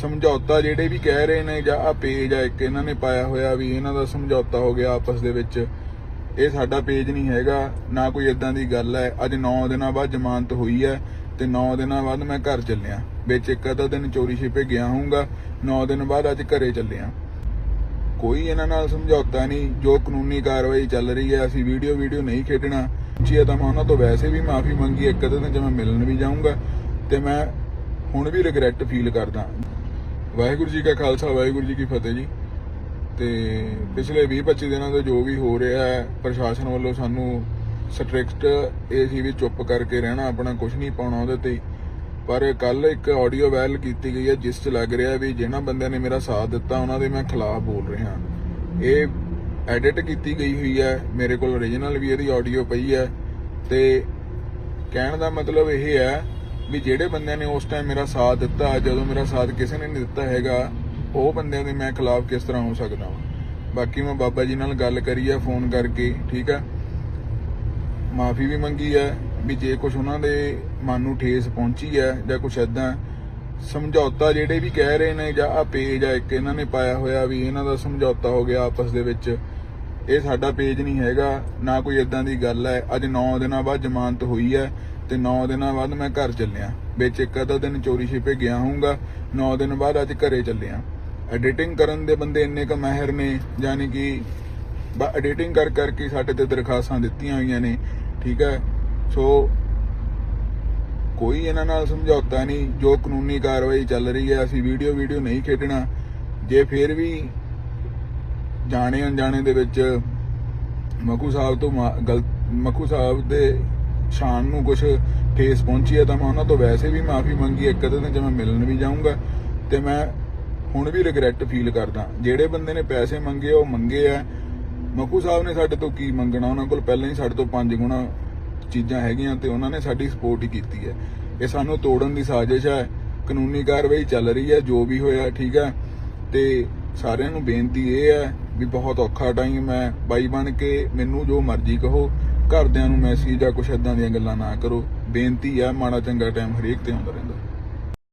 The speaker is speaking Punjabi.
ਸਮਝੌਤਾ ਜਿਹੜੇ ਵੀ ਕਹਿ ਰਹੇ ਨੇ, ਜਾਂ ਆ ਪੇਜ ਆ ਇੱਕ, ਇਹਨਾਂ ਨੇ ਪਾਇਆ ਹੋਇਆ ਵੀ ਇਹਨਾਂ ਦਾ ਸਮਝੌਤਾ ਹੋ ਗਿਆ ਆਪਸ ਦੇ ਵਿੱਚ। ਇਹ ਸਾਡਾ ਪੇਜ ਨਹੀਂ ਹੈਗਾ, ਨਾ ਕੋਈ ਇਦਾਂ ਦੀ ਗੱਲ ਹੈ। ਅੱਜ 9 ਦਿਨਾਂ ਬਾਅਦ ਜ਼ਮਾਨਤ ਹੋਈ ਹੈ, ਤੇ 9 ਦਿਨਾਂ ਬਾਅਦ ਮੈਂ ਘਰ ਚੱਲਿਆ। ਵਿੱਚ ਇੱਕ ਅੱਧਾ ਦਿਨ ਚੋਰੀ ਛਿਪੇ ਗਿਆ ਹੋਊਗਾ 9 ਦਿਨ ਬਾਅਦ ਅੱਜ ਘਰੇ ਚੱਲਿਆ। ਕੋਈ ਇਹਨਾਂ ਨਾਲ ਸਮਝੌਤਾ ਨਹੀਂ, ਜੋ ਕਾਨੂੰਨੀ ਕਾਰਵਾਈ ਚੱਲ ਰਹੀ ਹੈ, ਅਸੀਂ ਵੀਡੀਓ ਵੀਡੀਓ ਨਹੀਂ ਖੇਡਣਾ। ਜੀ ਤਾਂ ਮੈਂ ਉਹਨਾਂ ਤੋਂ ਵੈਸੇ ਵੀ ਮਾਫੀ ਮੰਗੀ, ਇੱਕ ਅੱਧੇ ਦਿਨ ਜੇ ਮੈਂ ਮਿਲਣ ਵੀ ਜਾਊਂਗਾ, ਤੇ ਮੈਂ ਹੁਣ ਵੀ ਰਿਗਰੈਟ ਫੀਲ ਕਰਦਾ। ਵਾਹਿਗੁਰੂ ਜੀ ਕਾ ਖਾਲਸਾ, ਵਾਹਿਗੁਰੂ ਜੀ ਕੀ ਫਤਿਹ ਜੀ। ਤੇ ਪਿਛਲੇ 20-25 ਦਿਨਾਂ ਤੋਂ ਜੋ ਵੀ ਹੋ ਰਿਹਾ ਹੈ, ਪ੍ਰਸ਼ਾਸਨ ਵੱਲੋਂ ਸਾਨੂੰ ਸਟ੍ਰਿਕਟ ਇਹ ਸੀ ਵੀ ਚੁੱਪ ਕਰਕੇ ਰਹਿਣਾ, ਆਪਣਾ ਕੁਝ ਨਹੀਂ ਪਾਉਣਾ ਉਹਦੇ ਤੇ ਪਰ ਕੱਲ ਇੱਕ ਆਡੀਓ ਵਾਇਰਲ ਕੀਤੀ ਗਈ ਹੈ, ਜਿਸ 'ਚ ਲੱਗ ਰਿਹਾ ਵੀ ਜਿਹਨਾਂ ਬੰਦਿਆਂ ਨੇ ਮੇਰਾ ਸਾਥ ਦਿੱਤਾ, ਉਹਨਾਂ ਦੇ ਮੈਂ ਖਿਲਾਫ ਬੋਲ ਰਿਹਾ। ਇਹ ਐਡਿਟ ਕੀਤੀ ਗਈ ਹੋਈ ਹੈ, ਮੇਰੇ ਕੋਲ origignal ਵੀ ਇਹਦੀ ਆਡੀਓ ਪਈ ਹੈ। ਤੇ ਕਹਿਣ ਦਾ ਮਤਲਬ ਇਹ ਹੈ ਵੀ ਜਿਹੜੇ ਬੰਦਿਆਂ ਨੇ ਉਸ ਟਾਈਮ ਮੇਰਾ ਸਾਥ ਦਿੱਤਾ, ਜਦੋਂ ਮੇਰਾ ਸਾਥ ਕਿਸੇ ਨੇ ਨਹੀਂ ਦਿੱਤਾ ਹੈਗਾ, ਉਹ ਬੰਦਿਆਂ ਦੇ ਮੈਂ ਖਿਲਾਫ ਕਿਸ ਤਰ੍ਹਾਂ ਹੋ ਸਕਦਾ ਹਾਂ ਬਾਕੀ ਮੈਂ ਬਾਬਾ ਜੀ ਨਾਲ ਗੱਲ ਕਰੀ ਹੈ ਫੋਨ ਕਰਕੇ, ਠੀਕ ਹੈ ਮਾਫੀ ਵੀ ਮੰਗੀ ਹੈ ਵੀ ਜੇ ਕੁਝ ਉਹਨਾਂ ਦੇ ਮਨ ਨੂੰ ਠੇਸ ਪਹੁੰਚੀ ਹੈ ਜਾਂ ਕੁਝ ਐਦਾਂ ਸਮਝੌਤਾ ਜਿਹੜੇ ਵੀ ਕਹਿ ਰਹੇ ਨੇ, ਜਾਂ ਆ ਪੇਜ ਆ ਇੱਕ ਇਹਨਾਂ ਨੇ ਪਾਇਆ ਹੋਇਆ ਵੀ ਇਹਨਾਂ ਦਾ ਸਮਝੌਤਾ ਹੋ ਗਿਆ ਆਪਸ ਦੇ ਵਿੱਚ। ਇਹ ਸਾਡਾ ਪੇਜ ਨਹੀਂ ਹੈਗਾ, ਨਾ ਕੋਈ ਇਦਾਂ ਦੀ ਗੱਲ ਹੈ। ਅੱਜ 9 ਦਿਨਾਂ ਬਾਅਦ ਜ਼ਮਾਨਤ ਹੋਈ ਹੈ ਤੇ 9 ਦਿਨਾਂ ਬਾਅਦ ਮੈਂ ਘਰ ਚੱਲਿਆ। ਵਿੱਚ ਇੱਕ ਅੱਧਾ ਦਿਨ ਚੋਰੀ ਛਿਪੇ ਗਿਆ ਹੋਊਗਾ 9 ਦਿਨ ਬਾਅਦ ਅੱਜ ਘਰੇ ਚੱਲਿਆ। ਐਡੀਟਿੰਗ ਕਰਨ ਦੇ ਬੰਦੇ ਇੰਨੇ ਕ ਮਾਹਿਰ ਨੇ, ਯਾਨੀ ਕਿ ਐਡੀਟਿੰਗ ਕਰ ਕਰਕੇ ਸਾਡੇ ਤੇ ਦਰਖਾਸਤਾਂ ਦਿੱਤੀਆਂ ਹੋਈਆਂ ਨੇ, ਠੀਕ ਹੈ? ਸੋ ਕੋਈ ਇਹਨਾਂ ਨਾਲ ਸਮਝੌਤਾ ਨਹੀਂ, ਜੋ ਕਾਨੂੰਨੀ ਕਾਰਵਾਈ ਚੱਲ ਰਹੀ ਹੈ, ਅਸੀਂ ਵੀਡੀਓ ਵੀਡੀਓ ਨਹੀਂ ਖੇਡਣਾ। ਜੇ ਫੇਰ ਵੀ ਜਾਣੇ ਅਣਜਾਣੇ ਦੇ ਵਿੱਚ ਮਖੂ ਸਾਹਿਬ ਤੋਂ ਮਾ- ਗਲਤ ਮੱਖੂ ਸਾਹਿਬ ਦੇ ਸ਼ਾਨ ਨੂੰ ਕੁਝ ਠੇਸ ਪਹੁੰਚੀ ਹੈ ਤਾਂ ਮੈਂ ਉਹਨਾਂ ਤੋਂ ਵੈਸੇ ਵੀ ਮਾਫੀ ਮੰਗੀ, ਇੱਕ ਅੱਧੇ ਦਿਨ ਜੇ ਮੈਂ ਮਿਲਣ ਵੀ ਜਾਊਂਗਾ ਤੇ ਮੈਂ ਹੁਣ ਵੀ ਰਿਗਰੈਟ ਫੀਲ ਕਰਦਾ। ਜਿਹੜੇ ਬੰਦੇ ਨੇ ਪੈਸੇ ਮੰਗੇ, ਉਹ ਮੰਗੇ ਆ। ਮਖੂ ਸਾਹਿਬ ਨੇ ਸਾਡੇ ਤੋਂ ਕੀ ਮੰਗਣਾ? ਉਹਨਾਂ ਕੋਲ ਪਹਿਲਾਂ ਹੀ ਸਾਡੇ ਤੋਂ ਪੰਜ ਗੁਣਾ ਚੀਜ਼ਾਂ ਹੈਗੀਆਂ ਤੇ ਉਹਨਾਂ ਨੇ ਸਾਡੀ ਸਪੋਰਟ ਹੀ ਕੀਤੀ ਹੈ। ਇਹ ਸਾਨੂੰ ਤੋੜਨ ਦੀ ਸਾਜ਼ਿਸ਼ ਹੈ। ਕਾਨੂੰਨੀ ਕਾਰਵਾਈ ਚੱਲ ਰਹੀ ਹੈ, ਜੋ ਵੀ ਹੋਇਆ, ਠੀਕ ਹੈ। ਤੇ ਸਾਰਿਆਂ ਨੂੰ ਬੇਨਤੀ ਇਹ ਹੈ ਵੀ ਬਹੁਤ ਔਖਾ ਟਾਈਮ ਹੈ ਬਾਈ ਬਣ ਕੇ ਮੈਨੂੰ ਜੋ ਮਰਜ਼ੀ ਕਹੋ, ਘਰਦਿਆਂ ਨੂੰ ਮੈਸੇਜ ਜਾਂ ਕੁਛ ਇਦਾਂ ਦੀਆਂ ਗੱਲਾਂ ਨਾ ਕਰੋ। ਬੇਨਤੀ ਹੈ ਮਾੜਾ ਚੰਗਾ ਟਾਈਮ ਹਰੇਕ ਤੇ ਆਉਂਦਾ ਰਹਿੰਦਾ।